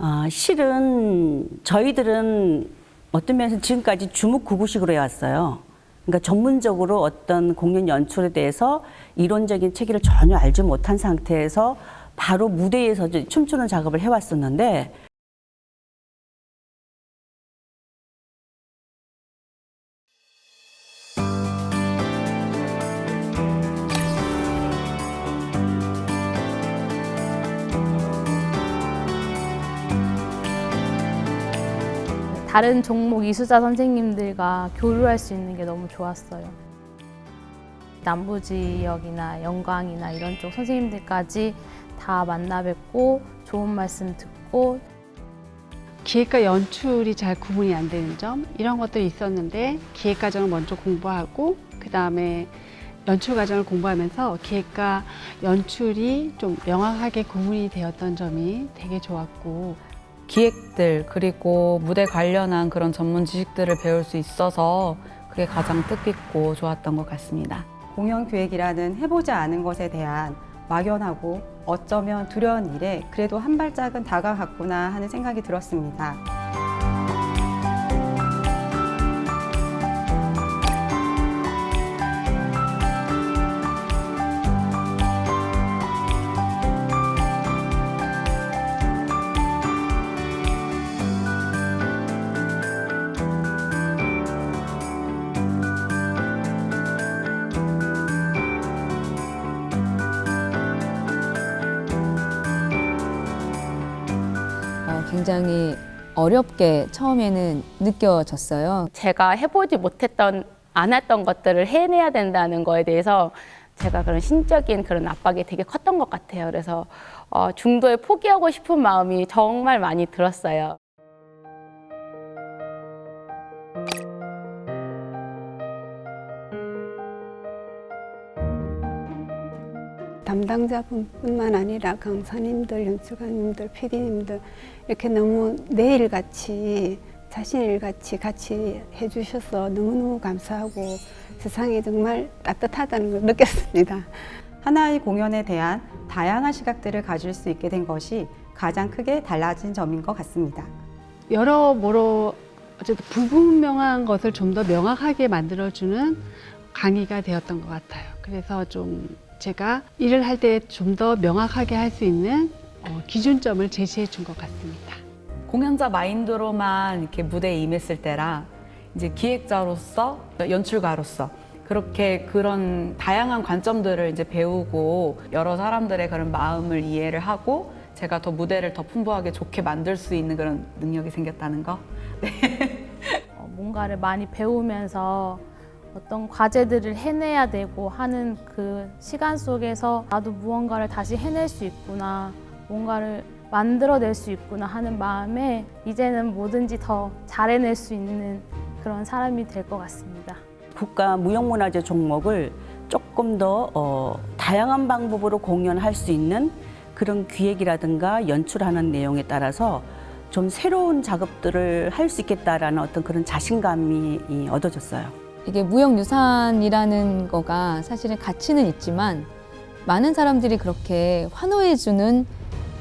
아, 실은 저희들은 어떤 면에서 지금까지 주묵구구식으로 해왔어요. 그러니까 전문적으로 어떤 공연 연출에 대해서 이론적인 체계를 전혀 알지 못한 상태에서 바로 무대에서 춤추는 작업을 해왔었는데 다른 종목 이수자 선생님들과 교류할 수 있는 게 너무 좋았어요. 남부 지역이나 영광이나 이런 쪽 선생님들까지 다 만나 뵙고 좋은 말씀 듣고 기획과 연출이 잘 구분이 안 되는 점 이런 것들이 있었는데 기획 과정을 먼저 공부하고 그 다음에 연출 과정을 공부하면서 기획과 연출이 좀 명확하게 구분이 되었던 점이 되게 좋았고 기획들 그리고 무대 관련한 그런 전문 지식들을 배울 수 있어서 그게 가장 뜻깊고 좋았던 것 같습니다. 공연 기획이라는 해보지 않은 것에 대한 막연하고 어쩌면 두려운 일에 그래도 한 발짝은 다가갔구나 하는 생각이 들었습니다. 굉장히 어렵게 처음에는 느껴졌어요. 제가 해보지 못했던 안 했던 것들을 해내야 된다는 거에 대해서 제가 그런 신적인 그런 압박이 되게 컸던 것 같아요. 그래서 어, 중도에 포기하고 싶은 마음이 정말 많이 들었어요. 담당자분뿐만 아니라 강사님들, 연수관님들, PD님들 이렇게 너무 내 일같이 자신 일같이 같이 해주셔서 너무너무 감사하고 세상이 정말 따뜻하다는 걸 느꼈습니다. 하나의 공연에 대한 다양한 시각들을 가질 수 있게 된 것이 가장 크게 달라진 점인 것 같습니다. 여러모로 어쨌든 불분명한 것을 좀 더 명확하게 만들어주는 강의가 되었던 것 같아요. 그래서 좀 제가 일을 할 때 좀 더 명확하게 할 수 있는 어, 기준점을 제시해 준 것 같습니다. 공연자 마인드로만 이렇게 무대에 임했을 때랑 이제 기획자로서 연출가로서 그렇게 그런 다양한 관점들을 이제 배우고 여러 사람들의 그런 마음을 이해를 하고 제가 더 무대를 더 풍부하게 좋게 만들 수 있는 그런 능력이 생겼다는 거. 어, 뭔가를 많이 배우면서 어떤 과제들을 해내야 되고 하는 그 시간 속에서 나도 무언가를 다시 해낼 수 있구나, 뭔가를 만들어낼 수 있구나 하는 마음에 이제는 뭐든지 더 잘해낼 수 있는 그런 사람이 될 것 같습니다. 국가 무형문화재 종목을 조금 더 어, 다양한 방법으로 공연할 수 있는 그런 기획이라든가 연출하는 내용에 따라서 좀 새로운 작업들을 할 수 있겠다라는 어떤 그런 자신감이 이, 얻어졌어요. 이게 무형유산이라는 거가 사실은 가치는 있지만 많은 사람들이 그렇게 환호해주는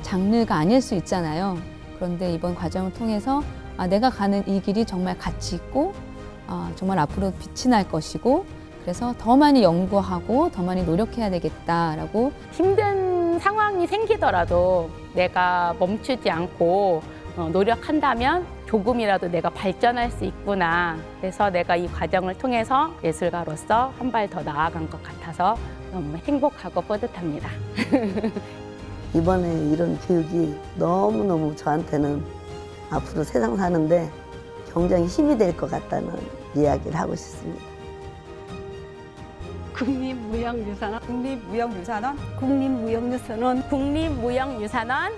장르가 아닐 수 있잖아요. 그런데 이번 과정을 통해서 아, 내가 가는 이 길이 정말 가치 있고 아, 정말 앞으로 빛이 날 것이고 그래서 더 많이 연구하고 더 많이 노력해야 되겠다라고 힘든 상황이 생기더라도 내가 멈추지 않고 어, 노력한다면 조금이라도 내가 발전할 수 있구나. 그래서 내가 이 과정을 통해서 예술가로서 한 발 더 나아간 것 같아서 너무 행복하고 뿌듯합니다. 이번에 이런 교육이 너무너무 저한테는 앞으로 세상 사는데 굉장히 힘이 될 것 같다는 이야기를 하고 싶습니다. 국립무형유산원 국립무형유산원 국립무형유산원 국립무형유산원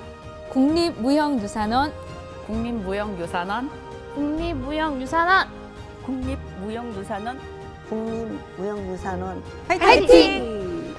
국립무형유산원 국민무형유산원 국립무형유산원. 국립무형유산원. 국립무형유산원. 화이팅!